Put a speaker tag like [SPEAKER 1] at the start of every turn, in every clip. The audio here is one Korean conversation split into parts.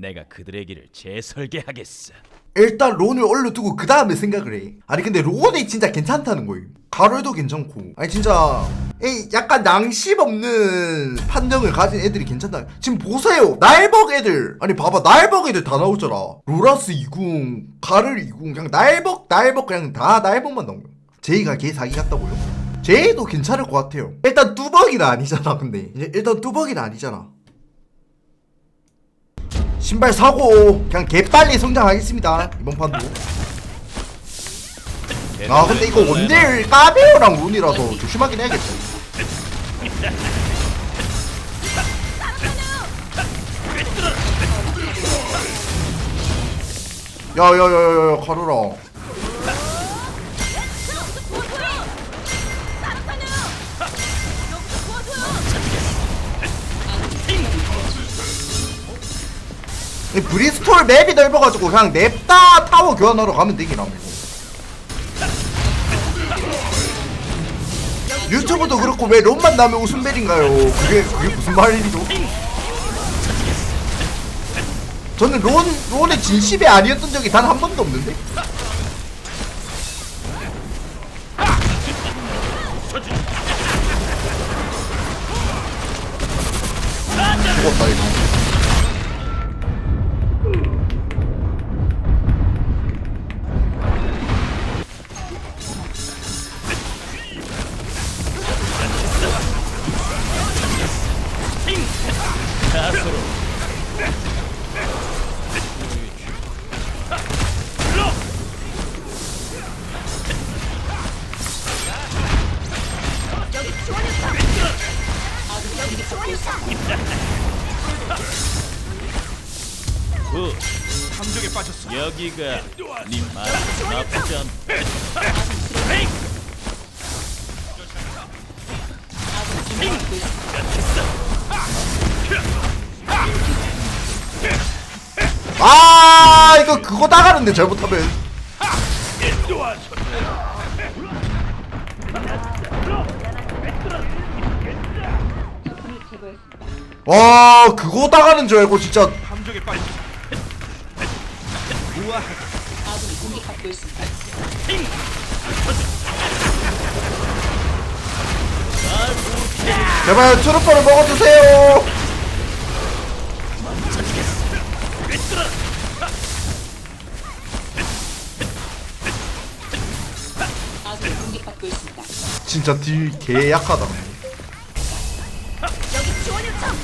[SPEAKER 1] 내가 그들의 길을 재설계하겠어.
[SPEAKER 2] 일단 론을 올려두고 그 다음에 생각을 해. 아니 근데 론이 진짜 괜찮다는 거예요. 가로도 괜찮고. 아니 진짜 이 약간 양심 없는 판정을 가진 애들이 괜찮다. 지금 보세요. 날벅 애들. 아니 봐봐 날벅 애들 다 나오잖아. 로라스 2궁, 가를 2궁, 그냥 날벅 날벅 그냥 다 날벅만 나오요. 제이가 걔 사기 같다고요? 제이도 괜찮을 것 같아요. 일단 뚜벅이는 아니잖아. 근데 일단 뚜벅이는 아니잖아. 신발 사고 그냥 개빨리 성장하겠습니다 이번 판도. 아 근데 이거 원딜 까베오랑 룬이라서 조심하긴 해야겠다. 야야야야야 가르라 이 브리스톨 맵이 넓어가지고 그냥 냅다 타워 교환하러 가면 되긴 합니다. 유튜브도 그렇고 왜 롬만 나면 웃음벨인가요? 그게 그게 무슨 말이죠 저는 론 론의 진심이 아니었던 적이 단 한 번도 없는데
[SPEAKER 1] 굿.
[SPEAKER 3] 함정에 빠졌어.
[SPEAKER 1] 여기가 네 말이 나쁘지 않
[SPEAKER 2] 아 이거 그거 나가는데 잘못하면 와 그거 나가는 줄 알고 진짜. 제발 트루퍼를 먹어주세요
[SPEAKER 4] 아군이 공격받고 있습니다.
[SPEAKER 2] 진짜 딜 개 약하다
[SPEAKER 5] 여기 지원 요청!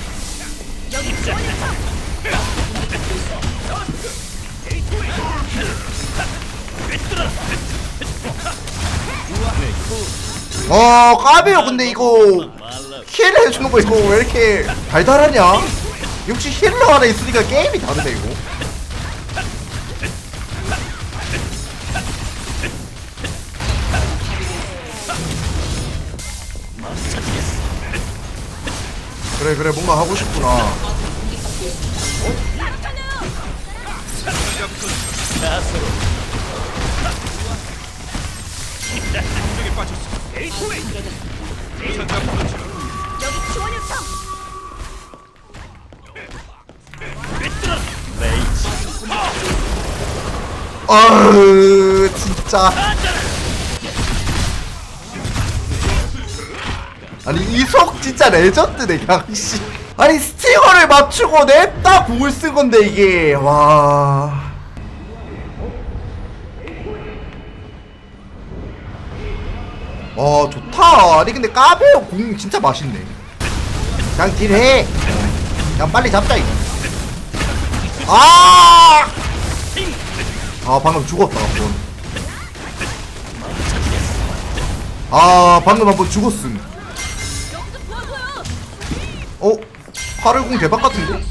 [SPEAKER 5] 여기 지원 요청!
[SPEAKER 2] 어 까베요 근데 이거. 힐 해주는 거 이거 왜 이렇게 달달하냐 역시 힐러 하나 있으니까 게임이 다르네 이거 그래 그래 뭔가 하고 싶구나.
[SPEAKER 5] 여기 지원 요청!
[SPEAKER 2] 아으 진짜 아니 이속 진짜 레전드네 양씨 아니 스팅어를 맞추고 냅다 공을 쓴 건데 이게 와 와, 좋다. 아니, 근데 까베오 공 진짜 맛있네. 그냥 딜해. 그냥 빨리 잡자, 이거. 아! 아 방금 죽었다 한번 아 방금 한번 죽었음! 어? 파르궁 대박 같은데?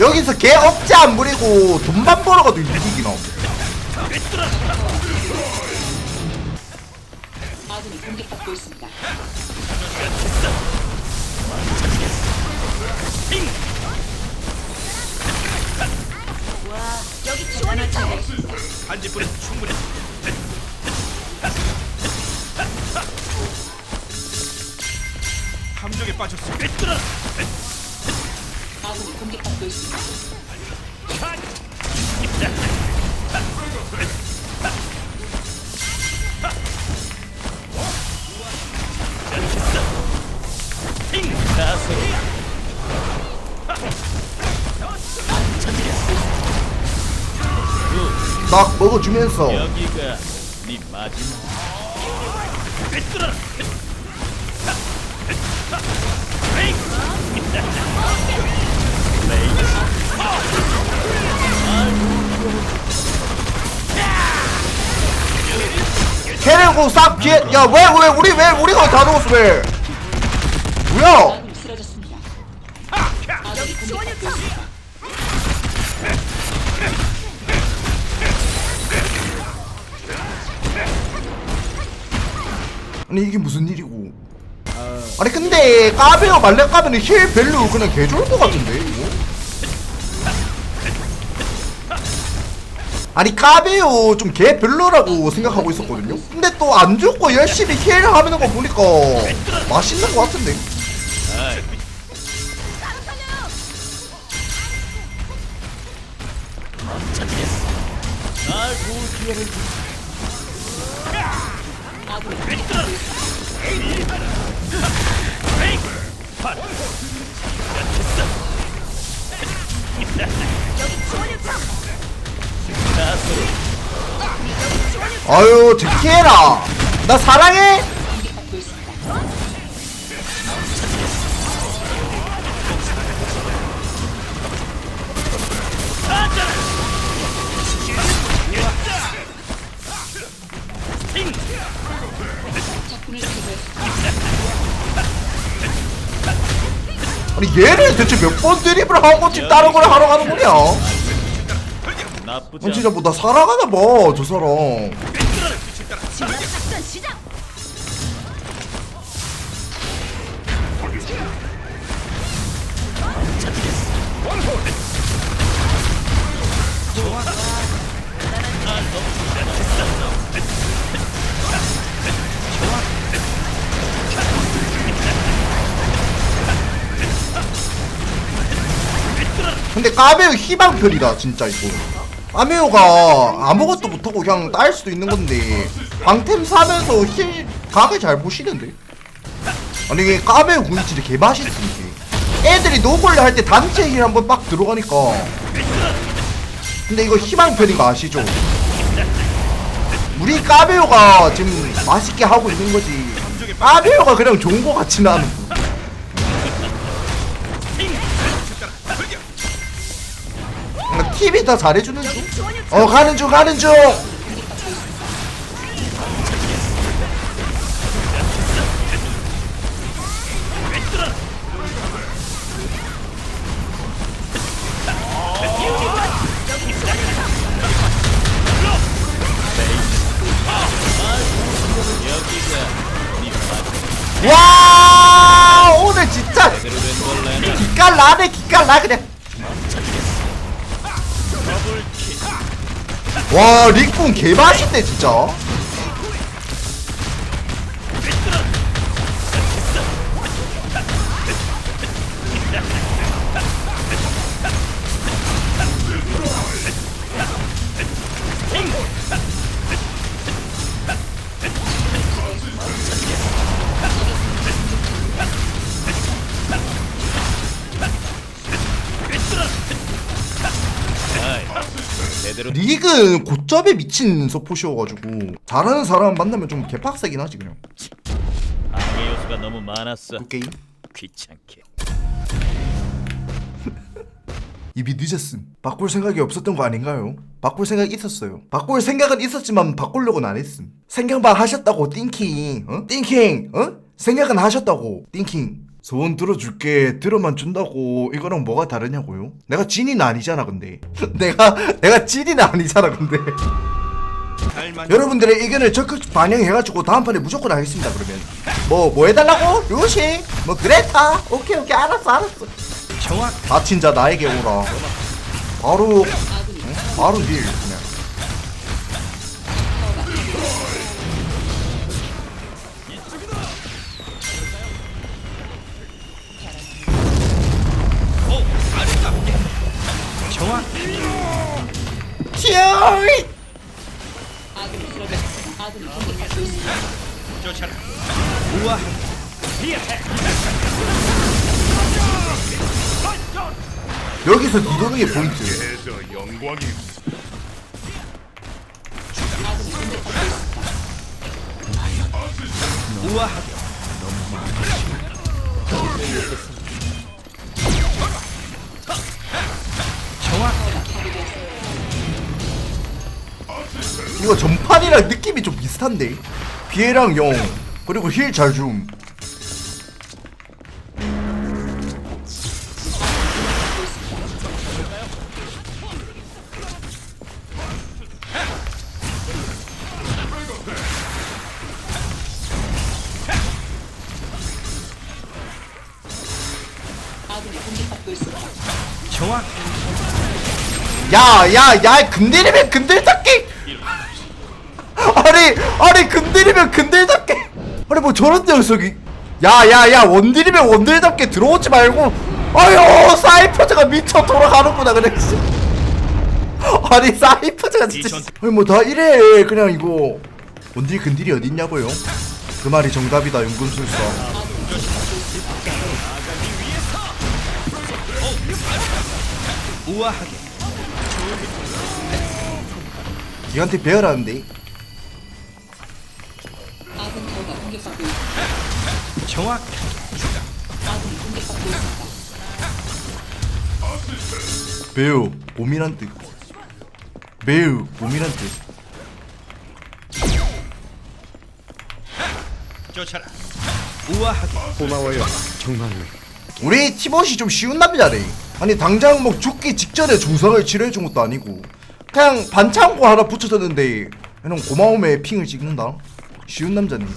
[SPEAKER 2] 여기서 개 억제 안 부리고 돈만 벌어가도 이기긴
[SPEAKER 4] 어.
[SPEAKER 3] 감정에 빠졌어.
[SPEAKER 4] 받고 있습니다.
[SPEAKER 1] 가서
[SPEAKER 2] 딱 먹어주면서
[SPEAKER 1] 여기가 네 마지막
[SPEAKER 2] 캐내고 싹 뒤에 야왜 왜 우리 왜 우리가 다 죽었어 왜? 뭐야.
[SPEAKER 4] 아니
[SPEAKER 2] 이게 무슨 일이고? 아니 근데 까베어 말레 까베는 힐 밸류 그냥 개 좋을 것 같은데 이거 아니 까베어 좀개 별로라고 생각하고 있었거든요. 근데 또 안 죽고 열심히 힐 하는 거 보니까 맛있는 것 같은데 아유 제키해라 나 사랑해. 아니 얘를 대체 몇 번 드립을 하고 지금 다른 걸 하러 가는 거냐
[SPEAKER 1] 나쁘지
[SPEAKER 2] 아, 진짜 않뭐나 살아가나 봐저 사람
[SPEAKER 5] 진압 작전 시작.
[SPEAKER 2] 근데 까메오 희망편이다 진짜 이거 까메오가 아무것도 못하고 그냥 딸 수도 있는 건데. 방템 사면서 힐 각을 잘 보시는데. 아니 이게 까메오 군이 진짜 개맛있어 이게 애들이 노골레 할 때 단체 힐 한번 빡 들어가니까. 근데 이거 희망편인 거 아시죠? 우리 까메오가 지금 맛있게 하고 있는 거지. 까메오가 그냥 좋은 거 같지는 않고 TV 다 잘해주는 중? 어 가는 중 가는 중! 와 오늘 진짜
[SPEAKER 1] 제대로 된걸 내놔
[SPEAKER 2] 기깔 나네 기깔 나 그냥 와 릭군 개맛있네 진짜 리그 고점에 미친 서포시여가지고 잘하는 사람 만나면 좀 개빡세긴 하지 그냥.
[SPEAKER 1] 방해 요소가 너무 많았어.
[SPEAKER 2] 그 게임?
[SPEAKER 1] 귀찮게.
[SPEAKER 2] 입이 늦었음. 바꿀 생각이 없었던 거 아닌가요? 바꿀 생각 있었어요. 바꿀 생각은 있었지만 바꾸려고는 안 했음. 생각만 하셨다고 띵킹. 어? 띵킹. 어? 생각은 하셨다고 띵킹 소원 들어줄게 들어만 준다고. 이거랑 뭐가 다르냐고요? 내가 진이는 아니잖아 근데. 내가 내가 진이는 아니잖아 근데. 여러분들의 의견을 적극 반영해가지고 다음 판에 무조건 하겠습니다 그러면. 뭐 뭐 해달라고? 요시? 뭐 그레타 오케이 오케이. 알았어 알았어.
[SPEAKER 3] 정확
[SPEAKER 2] 다친 자 나에게 오라. 바로 바로 딜 여기서 뒤도는 게 포인트.
[SPEAKER 3] 정확
[SPEAKER 2] 이거 전판이랑 느낌이 좀 비슷한데? 비애랑 영 그리고 힐 잘 줌
[SPEAKER 3] 정확
[SPEAKER 2] 야야야 근들이면 근들잡기 아니 아니 근들이면 근들잡기 아니 뭐 저런 녀석이. 야야야 원딜이면 원딜잡기 들어오지 말고. 아유 사이퍼즈가 미쳐 돌아가는구나 씨. 아니 사이퍼즈가 진짜 씨. 아니 뭐 다 이래 그냥 이거. 원딜 근딜이 어딨냐고요? 그 말이 정답이다 연금술사
[SPEAKER 3] 우아하게.
[SPEAKER 2] 니한테 배열하는데.
[SPEAKER 4] 아군 타워가 공격받고 있습니다.
[SPEAKER 3] 정확
[SPEAKER 4] 아군이 공격받고 있습니다.
[SPEAKER 2] 매우 고민한 뜻. 매우 고민한 뜻.
[SPEAKER 3] 쫓아라. 우아하게. 고마워요. 정말로
[SPEAKER 2] 우리 티봇이 좀 쉬운 남자래. 아니 당장 뭐 죽기 직전에 중상을 치료해준 것도 아니고 그냥 반창고 하나 붙여줬는데 이런 고마움에 핑을 찍는다. 쉬운 남자네 이거.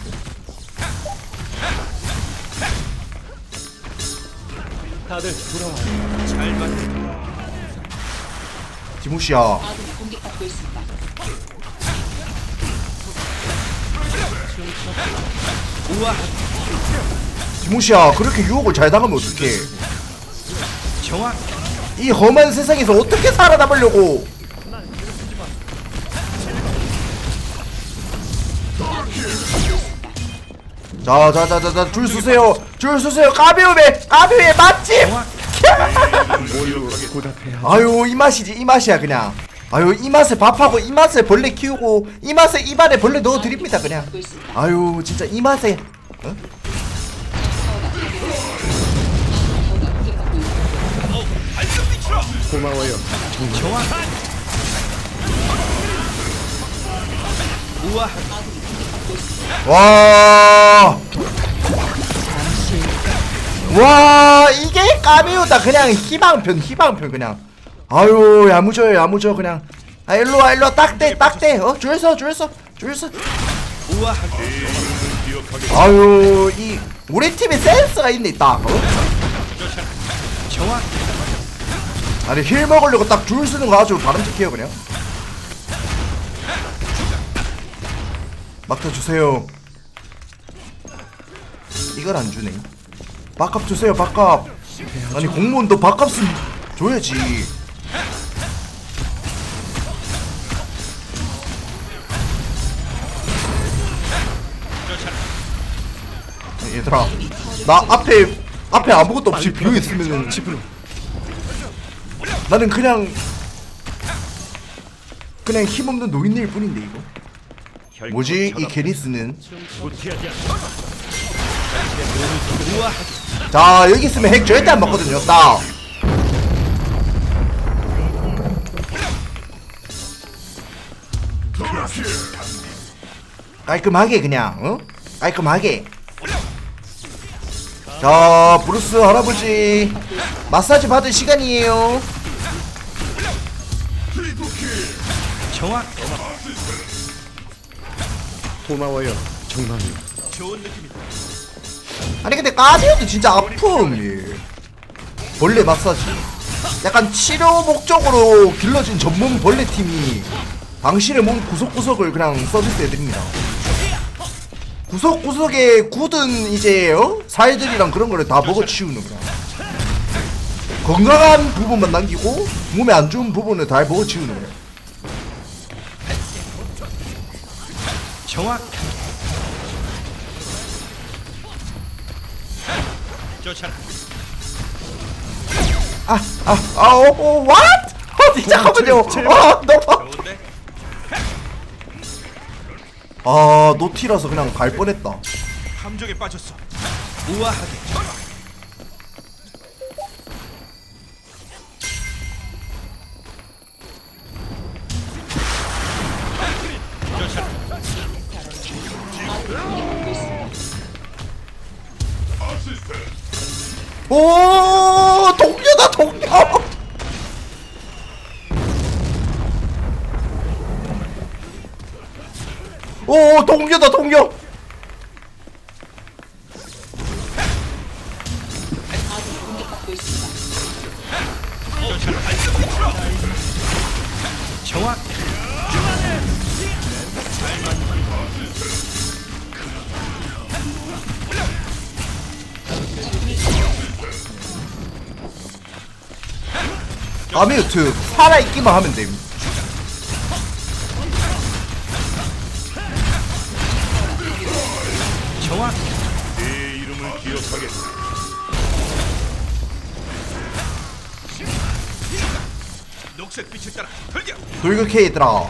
[SPEAKER 3] 잘
[SPEAKER 2] 티모시야.
[SPEAKER 4] 아군이 공격받고 있습니다.
[SPEAKER 3] 우아하게
[SPEAKER 2] 티모시야 그렇게 유혹을 잘 당하면 어떡해.
[SPEAKER 3] 정확
[SPEAKER 2] 이 험한 세상에서 어떻게 살아남으려고. 자자자자자 줄 서세요 줄 서세요 까비오메 까비오메 맛집 아유 이 맛이지 이 맛이야 그냥 아유 이 맛에 밥하고 이 맛에 벌레 키우고 이 맛에 입안에 벌레 넣어 드립니다 그냥. 아유 진짜 이 맛에 어?
[SPEAKER 3] 고마워요. 정확 우아하게
[SPEAKER 2] 와. 와 이게 까미우다. 그냥 희망편 희망편 그냥. 아유 야무져요 야무져 그냥. 아 일로와 일로와. 딱대 딱대 어 줄서 줄서 줄서.
[SPEAKER 3] 우아하게
[SPEAKER 2] 아유 이 우리 팀에 센스가 있네 딱. 어?
[SPEAKER 3] 정확
[SPEAKER 2] 아니 힐 먹으려고 딱줄 서는 거 아주 바람직해요 그냥. 막타 주세요. 이걸 안 주네. 밥값 주세요 밥값. 아니 공무원도 밥값은 줘야지. 얘들아 나 앞에 앞에 아무것도 없이 비어 있으면은 나는 그냥 그냥 힘없는 노인일 뿐인데 이거. 뭐지? 이 게리스는? 자 여기 있으면 핵 절대 안 맞거든요. 딱 깔끔하게 그냥 어? 깔끔하게. 자 브루스 할아버지. 마사지 받을 시간이에요
[SPEAKER 3] 정확 고마워요. 느낌이다.
[SPEAKER 2] 아니 근데 까지오도 진짜 아픔. 예. 벌레 마사지. 약간 치료 목적으로 길러진 전문 벌레 팀이 당신의 몸 구석구석을 그냥 서비스 해드립니다. 구석구석에 굳은 이제 어? 살들이랑 그런 거를 다 먹어치우는 거야 건강한 부분만 남기고 몸에 안 좋은 부분을 다 먹어치우는 거야
[SPEAKER 3] 정확 쫓아라.
[SPEAKER 2] 아, 아, 아, 오, 오, what? 어디 잠깐만요. 아, 너무.
[SPEAKER 3] 좋은데?
[SPEAKER 2] 아, 노티라서 그냥 갈 뻔했다.
[SPEAKER 3] 함정에 빠졌어. 우아하게.
[SPEAKER 2] 오, 동료다, 동료. 오, 동료다, 동료.
[SPEAKER 3] 정확.
[SPEAKER 2] 아미우트 살아있기만 하면 됨.
[SPEAKER 3] 정확.
[SPEAKER 6] 내 이름을 기억하겠다.
[SPEAKER 3] 녹색 빛을 따라 돌격.
[SPEAKER 2] 돌격 K들아.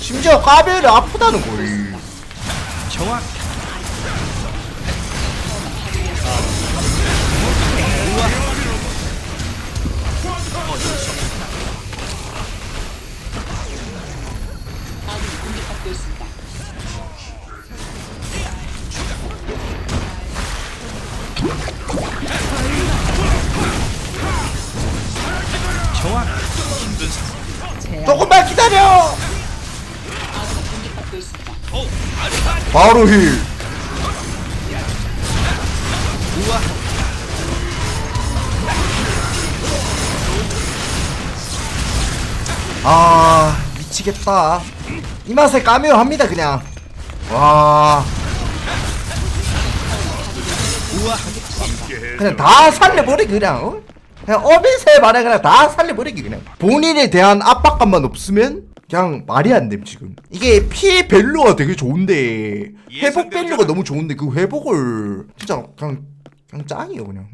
[SPEAKER 2] 심지어 까베를 아프다는 거이.
[SPEAKER 3] 정확.
[SPEAKER 4] 아
[SPEAKER 2] 조금만 기다려. 바로 힐.
[SPEAKER 3] 아
[SPEAKER 2] 미치겠다. 이 맛에 까메오 합니다 그냥. 와. 그냥 다 살려버리기 그냥. 어? 그냥 어미새 말에 그냥 다 살려버리기 그냥. 본인에 대한 압박감만 없으면 그냥 말이 안 됨 지금. 이게 피해 밸류가 되게 좋은데 회복 밸류가 너무 좋은데 그 회복을 진짜 그냥 그냥 짱이에요 그냥.